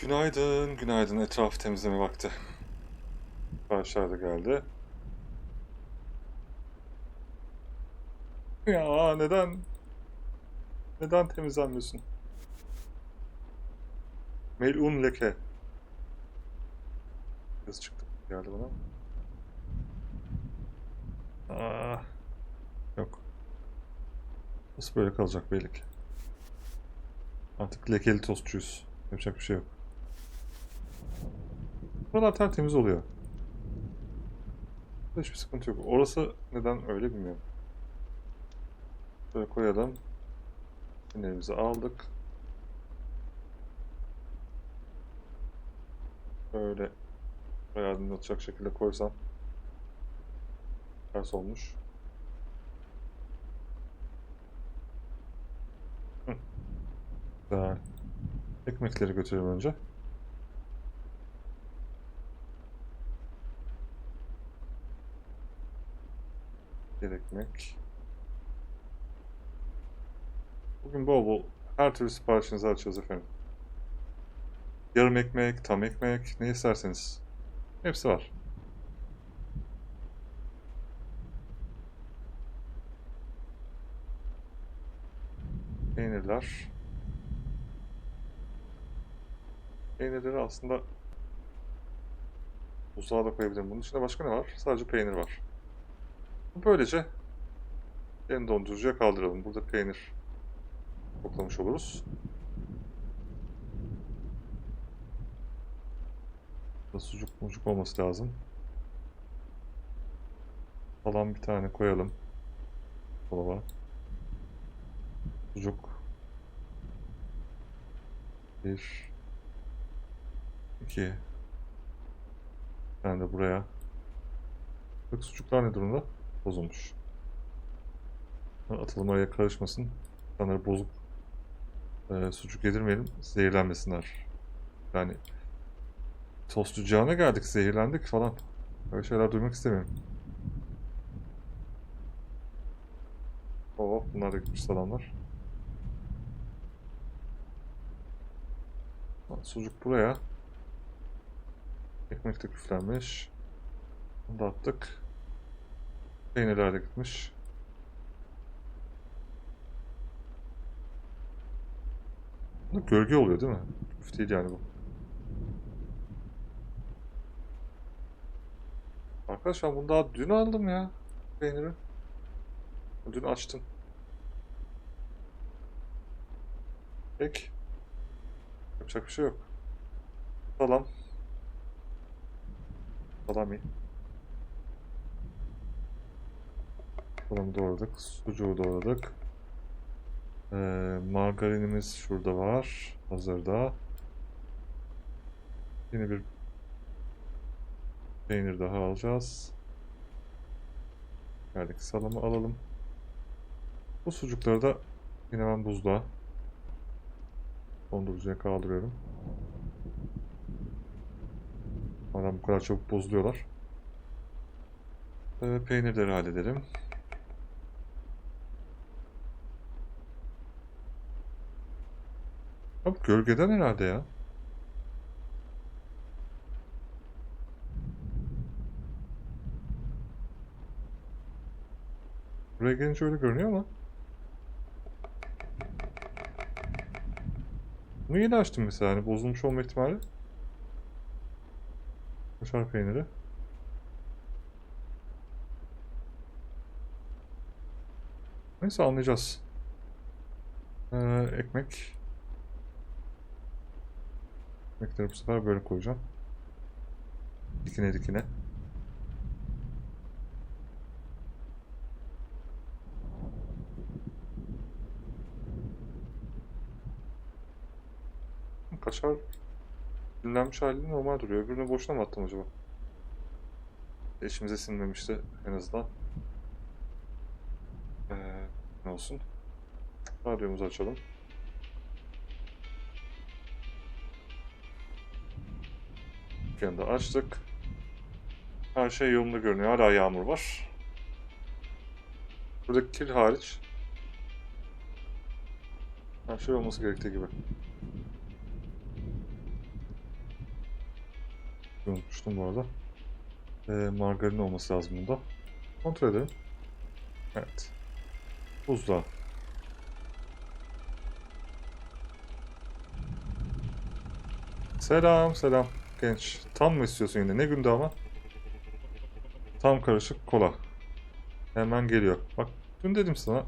Günaydın, günaydın. Etrafı temizleme vakti. Arkadaşlar da geldi. Ya neden? Neden temizlenmiyorsun? Melun leke. Kız çıktı. Geldi bana. Aa, yok. Nasıl böyle kalacak belli ki. Artık lekeli tostçuyuz. Yapacak bir şey yok. Buralar tertemiz oluyor. Hiçbir sıkıntı yok. Orası neden öyle bilmiyorum. Şöyle koyalım. Fenerimizi aldık. Böyle bayağı aydınlatacak şekilde koysam. Ters olmuş. Hı. Güzel. Ekmekleri götürelim önce. Bir ekmek. Bugün bol bol her türlü siparişinizi açıyoruz efendim. Yarım ekmek, tam ekmek, ne isterseniz. Hepsi var. Peynirler. Peynirleri aslında buzluğa da koyabilirim. Bunun içinde başka ne var? Sadece peynir var. Böylece en dondurucuya kaldıralım. Burada peynir toplamış oluruz. Sucuk mucuk olması lazım. Falan bir tane koyalım. Dolaba. Sucuk. Bir. iki. Tane de buraya. Bak sucuklar ne durumda? Bozulmuş. Atalım araya karışmasın. İnsanlara bozuk e, sucuk yedirmeyelim. Zehirlenmesinler. Yani tostçucağına geldik, zehirlendik falan. Böyle şeyler duymak istemiyorum. Oh, bunlar da gitmiş salamlar. Sucuk buraya. Ekmek de küflenmiş. Bunu da attık. Peynirler de gitmiş. Bu gölge oluyor değil mi? Değil yani bu. Arkadaşlar bunu daha dün aldım ya. Peyniri. Dün açtım. Peki. Yapacak bir şey yok. Salam. Salami. Salamı doğradık. Sucuğu doğradık. Ee, margarinimiz şurada var. Hazırda. Yine bir peynir daha alacağız. Geldik salamı alalım. Bu sucukları da yine ben buzluğa dondurucuya kaldırıyorum. Madem bu kadar çabuk bozuluyorlar. Ee, peynirleri halledelim. Abi gölgeden herhalde ya. Buraya gelince öyle görünüyor ama. Bunu yeni açtım mesela hani bozulmuş olma ihtimali. Kaşar peyniri. Neyse anlayacağız. Ee, ekmek. Ekmekleri bu sefer böyle koyacağım. Dikine dikine. Kaşar dinlenmiş hali normal duruyor. Öbürünü boşuna mı attım acaba? İçimize sinmemişti en azından. Ee, ne olsun? Radyomuzu açalım. Dükkanı da açtık. Her şey yolunda görünüyor. Hala yağmur var. Buradaki kil hariç her şey olması gerektiği gibi. Unutmuştum bu arada. Ee, margarin olması lazım bunda. Kontrol edelim. Evet. Buzluğa. Selam selam genç. Tam mı istiyorsun yine? Ne günde ama? Tam karışık kola. Hemen geliyor. Bak dün dedim sana.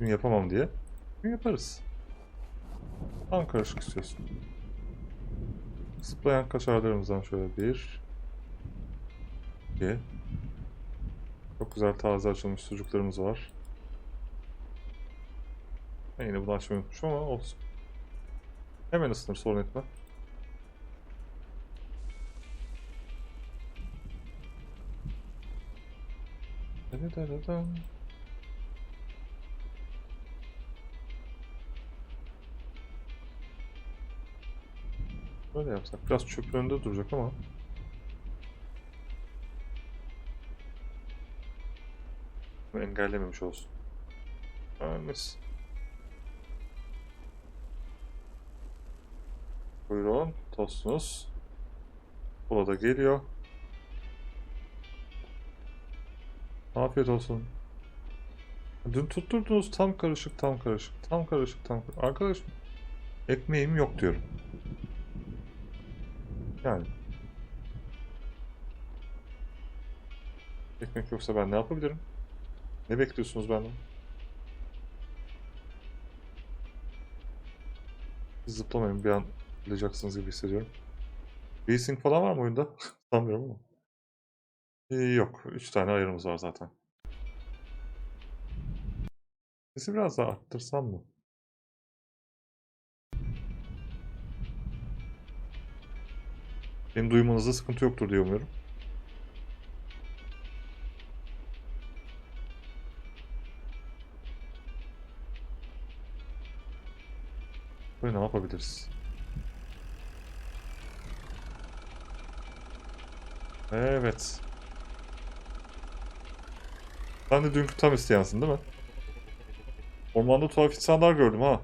Dün yapamam diye. Dün yaparız. Tam karışık istiyorsun. Zıplayan kaşarlarımızdan şöyle bir. iki. Çok güzel taze açılmış sucuklarımız var. Ben yine bunu açmayı unutmuşum ama olsun. Hemen ısınır sorun etme. Dadadadam. Böyle yapsak. Biraz çöp önünde duracak ama. Engellememiş olsun. Mis. Buyurun. Tostunuz. Kola da geliyor. Afiyet olsun. Dün tutturdunuz tam karışık tam karışık. Tam karışık tam karışık. Arkadaşım ekmeğim yok diyorum. Yani. Ekmek yoksa ben ne yapabilirim? Ne bekliyorsunuz benden? Zıplamayın bir an bileceksin gibi hissediyorum. Racing falan var mı oyunda? Sanmıyorum ama. Ee, yok. Üç tane ayarımız var zaten. Sesi biraz daha arttırsam mı? Benim duymanızda sıkıntı yoktur diye umuyorum. Böyle ne yapabiliriz? Evet. Sen de dünkü tam isteyensin değil mi? Ormanda tuhaf insanlar gördüm ha.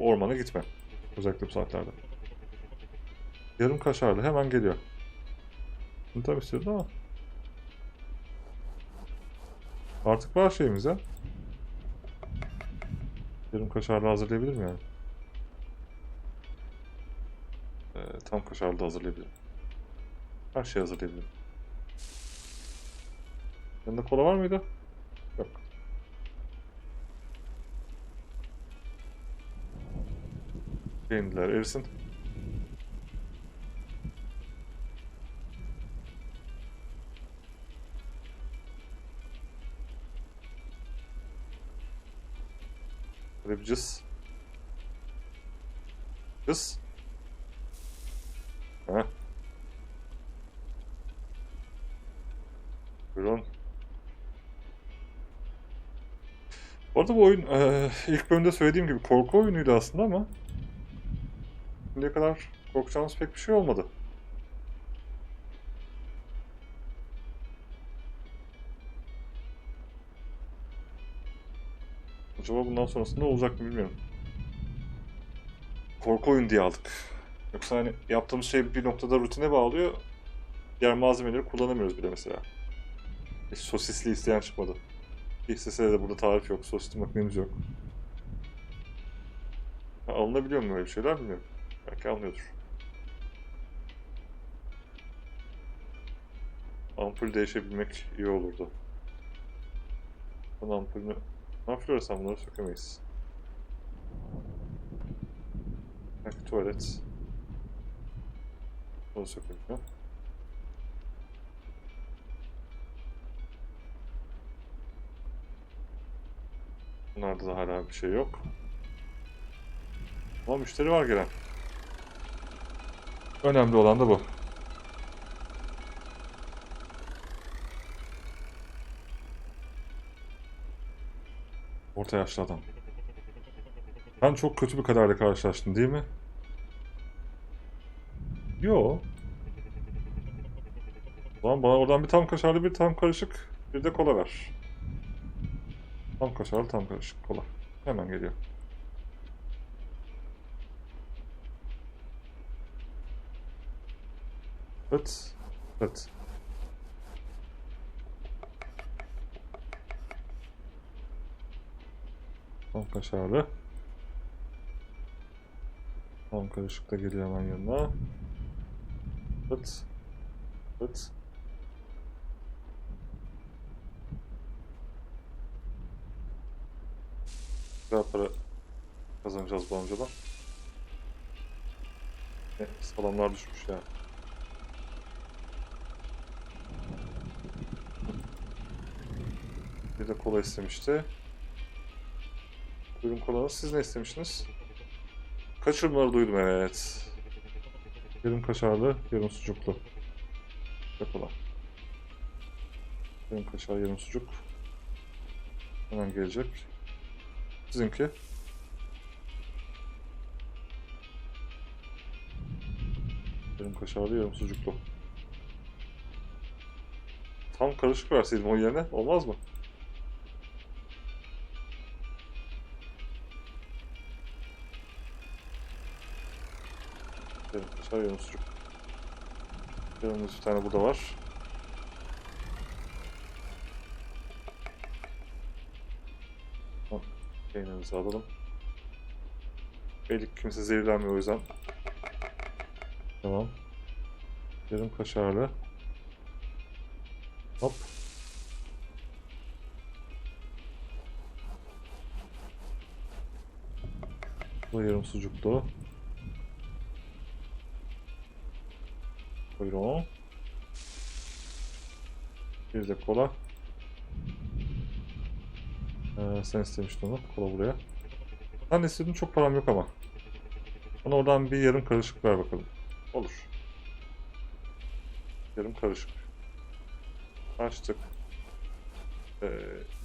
Ormana gitme. Özellikle bu saatlerde. Yarım kaşarlı hemen geliyor. Bunu tam istiyordum ama. Artık var şeyimiz ya. Yarım kaşarlı hazırlayabilirim yani. Ee, tam kaşarlı da hazırlayabilirim. Her şeyi hazırlayabilirim. Yanında kola var mıydı? Yok. Peynirler erisin. Böyle bir cız. Cız. Heh. Buyurun. Bu arada bu oyun eee, ilk bölümde söylediğim gibi korku oyunuydu aslında ama şimdiye kadar korkacağımız pek bir şey olmadı. Acaba bundan sonrasında olacak mı bilmiyorum. Korku oyun diye aldık. Yoksa hani yaptığımız şey bir noktada rutine bağlıyor. Diğer malzemeleri kullanamıyoruz bile mesela. Hiç sosisli isteyen çıkmadı. İstese de burada tarif yok. Sosisli makinemiz yok. Ha, alınabiliyor mu böyle bir şeyler bilmiyorum. Belki alınıyordur. Ampul değişebilmek iyi olurdu. Ben ampulünü... Ne yapıyorsan bunları sökemeyiz. Belki tuvalet. Bunu sökelim Bunlarda da hala bir şey yok. Ama müşteri var gelen. Önemli olan da bu. Orta yaşlı adam. Ben çok kötü bir kadarla karşılaştım değil mi? Yo. Zaman bana oradan bir tam kaşarlı bir tam karışık bir de kola ver. Tam kaşarlı tam karışık kola. Hemen geliyor. Fıt. Fıt. Son kaşarlı. Son karışık da geliyor hemen yanına. Fıt. Fıt. Güzel para kazanacağız bu amcadan. E, salamlar düşmüş ya. Bir de kola istemişti. Buyurun kolanız. Siz ne istemiştiniz? Kaçırmaları duydum evet. Yarım kaşarlı, yarım sucuklu. Kola. Yarım kaşar, yarım sucuk. Hemen gelecek. Sizinki? Yarım kaşarlı, yarım sucuklu. Tam karışık verseydim o yerine olmaz mı? Yarım kaşar, yarım sucuk. Yarımız bir tane burada var. Peynirimizi alalım. Belli ki kimse zehirlenmiyor o yüzden. Tamam. Yarım kaşarlı. Hop. Bu yarım sucuklu. Buyurun. Bir de kola. Ee, sen istemiştin onu. Kola buraya. Ben de çok param yok ama. Bana oradan bir yarım karışık ver bakalım. Olur. Yarım karışık. Açtık. Ee,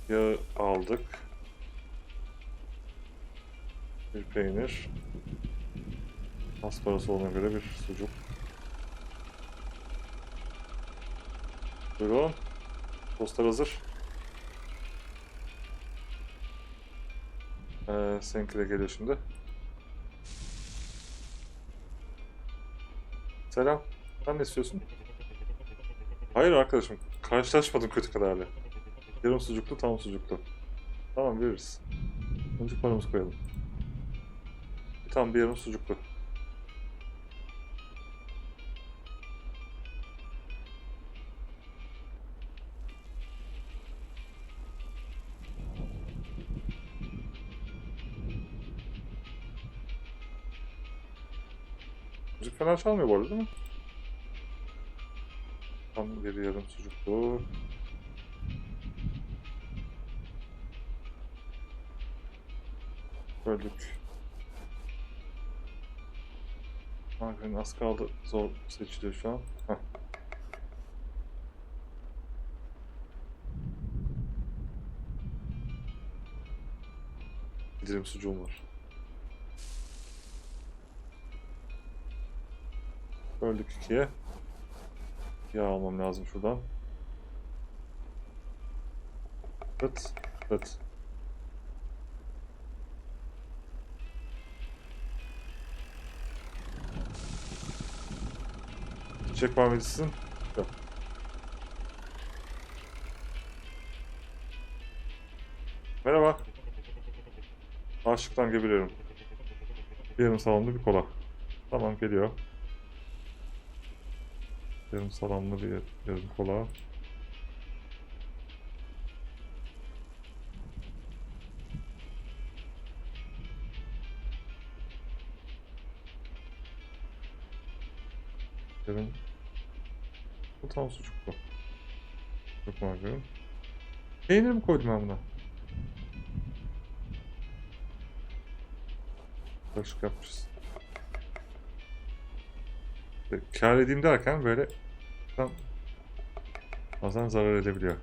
yağı aldık. Bir peynir. Az parası olana göre bir sucuk. Buyurun. Tostlar hazır. Ee, seninki de geliyor şimdi. Selam. Sen ne istiyorsun? Hayır arkadaşım. Karşılaşmadım kötü kadarla. Yarım sucuklu, tam sucuklu. Tamam veririz. Önce paramızı koyalım. Tam bir yarım sucuklu. Falan çalmıyor bu arada değil mi? Tam bir yarım sucuklu. Böldük. Margarin az kaldı. Zor seçiliyor şu an. Heh. Bir dilim sucuğum var. Böldük ikiye. Yağ almam lazım şuradan. Fıt, fıt. Çiçek var mı içsin? Yok. Merhaba. Açlıktan geberiyorum. Yarım salamlı bir kola. Tamam geliyor. Yarım salamlı bir yarım kola. Yarım... Bu tam sucuklu. Çok margarin. Peynir mi koydum ben buna? Yapmışız. İşte Kâr edeyim derken böyle tam bazen zarar edebiliyor.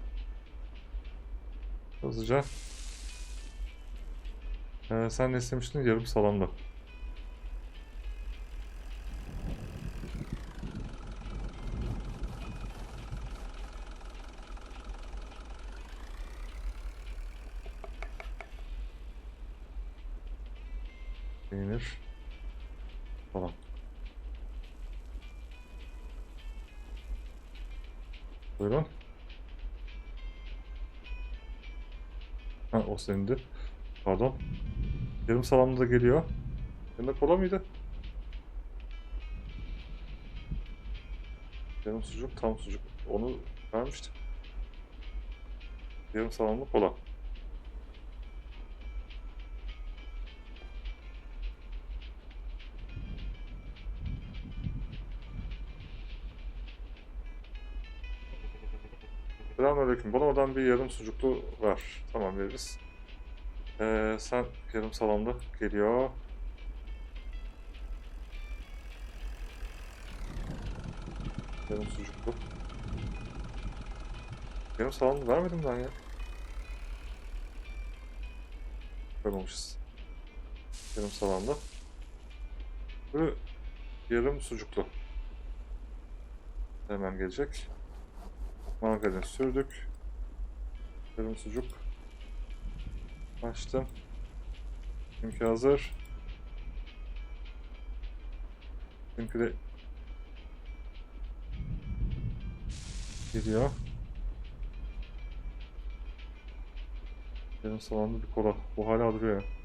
Hızlıca. Ee, sen ne istemiştin? Yarım salamlı. Peynir. Falan. Buyurun. Ha o senindi. Pardon. Yarım salamlı da geliyor. Yanında kola mıydı? Yarım sucuk, tam sucuk. Onu vermiştim. Yarım salamlı kola. Selamünaleyküm. Bana oradan bir yarım sucuklu ver. Tamam veririz. Ee, sen yarım salamlı geliyor. Yarım sucuklu. Yarım salamlı vermedim ben ya. Koymamışız. Yarım salamlı. Bu yarım sucuklu. Hemen gelecek. Margarin sürdük. Yarım sucuk. Açtım. Çünkü hazır. Çünkü de gidiyor. Yarım salamlı bir kola. Bu hala duruyor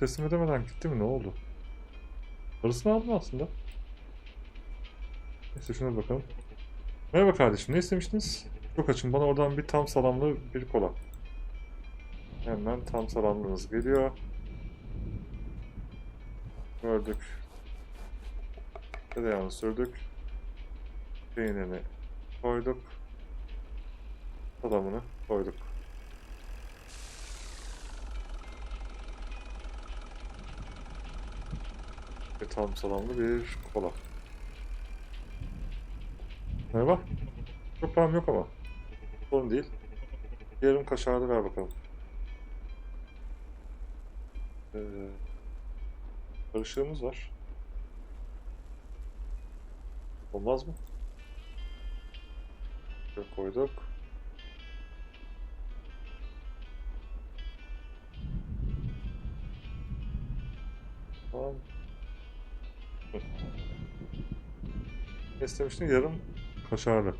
teslim edemeden gitti mi? Ne oldu? Parasını aldım aslında. Neyse şuna bakalım. Merhaba kardeşim. Ne istemiştiniz? Çok açım. Bana oradan bir tam salamlı bir kola. Hemen tam salamlımız geliyor. Gördük. Tereyağını sürdük. Peynirini koyduk. Salamını koyduk. Ve tam salamlı bir kola. Merhaba. Çok param yok ama. Sorun değil. Yarım kaşarlı ver bakalım. Ee, karışığımız var. Olmaz mı? Şöyle koyduk. Tamam. İstemiştin? Yarım kaşarlı.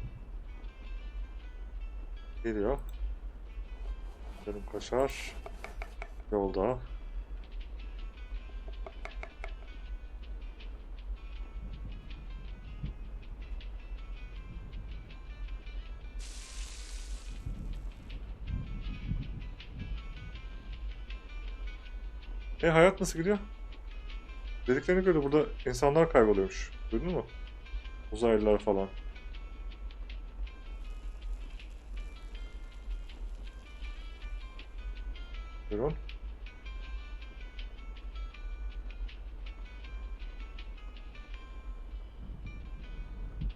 Geliyor. Yarım kaşar. Yolda. E hayat nasıl gidiyor? Dediklerine göre burada insanlar kayboluyormuş. Duydun mu? Uzaylılar falan. Buyurun.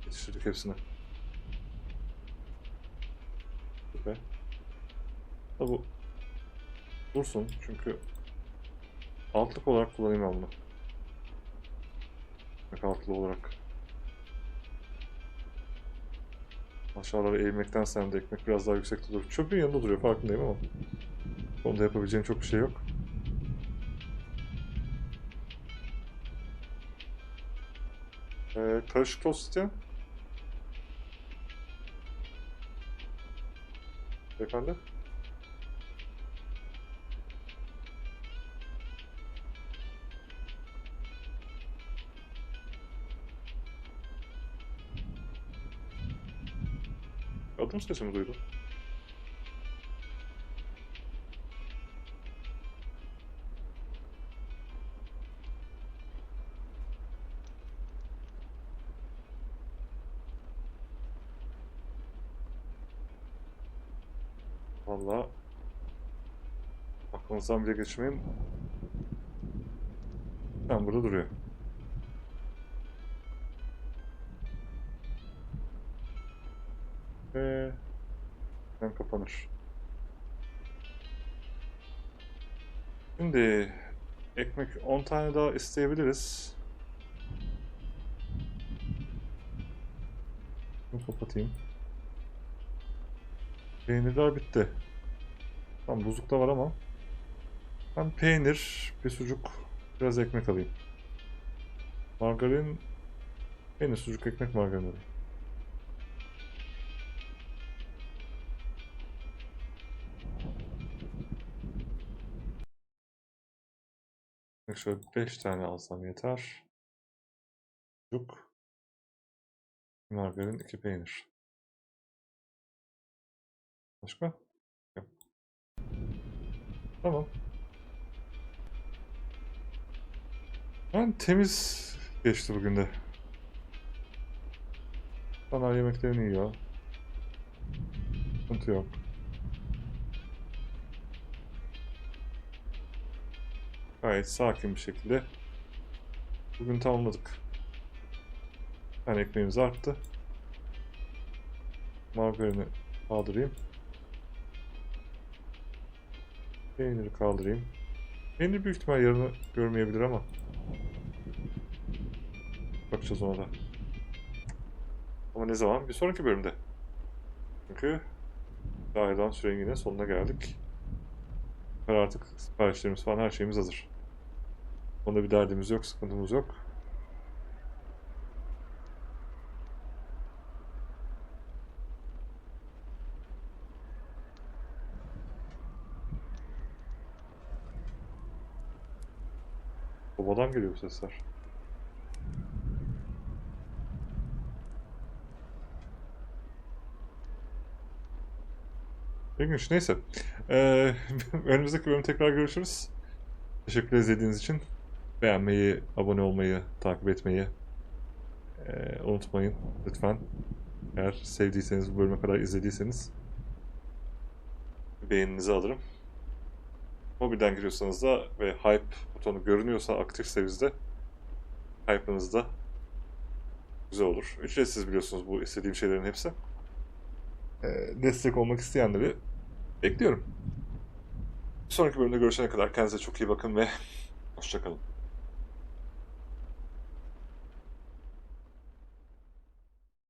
Yetiştirdik hepsini. Süper. Ha bu dursun çünkü altlık olarak kullanayım ben bunu. Altlı olarak. Aşağılara eğilmekten sen de ekmek biraz daha yüksekte durur. Çöpün yanında duruyor farkındayım ama. Onda yapabileceğim çok bir şey yok. Ee, karışık tost isteyen? Beyefendi? Adım sesimi duydum. Valla aklınızdan bile geçmeyin. Ben burada duruyor. Kapanır. Şimdi ekmek 10 tane daha isteyebiliriz. Bunu kapatayım. Peynirler bitti. Tam buzlukta var ama. Ben peynir, bir sucuk, biraz ekmek alayım. Margarin, peynir, sucuk, ekmek, margarin alayım. Şöyle 5 tane alsam yeter. Sucuk, margarin, 2 peynir. Başka? Yok. Tamam. Ben temiz geçti bugün de. Bana yemeklerini yiyor. Sıkıntı yok. Gayet sakin bir şekilde bugün tamamladık. Yani ekmeğimiz arttı. Margarini kaldırayım. Peyniri kaldırayım. Peynir büyük ihtimal yarını görmeyebilir ama. Bakacağız ona da. Ama ne zaman? Bir sonraki bölümde. Çünkü Dahil'den sürenin yine sonuna geldik. Artık siparişlerimiz falan her şeyimiz hazır. Onda bir derdimiz yok, sıkıntımız yok. Babadan geliyor bu sesler. İlginç. Neyse. Ee, önümüzdeki bölüm tekrar görüşürüz. Teşekkür izlediğiniz için. Beğenmeyi, abone olmayı, takip etmeyi ee, unutmayın lütfen. Eğer sevdiyseniz, bu bölüme kadar izlediyseniz beğeninizi alırım. Mobilden giriyorsanız da ve hype butonu görünüyorsa aktifse bizde hype'ınız da güzel olur. Ücretsiz biliyorsunuz bu istediğim şeylerin hepsi. Ee, destek olmak isteyenleri bekliyorum. Bir sonraki bölümde görüşene kadar kendinize çok iyi bakın ve hoşçakalın.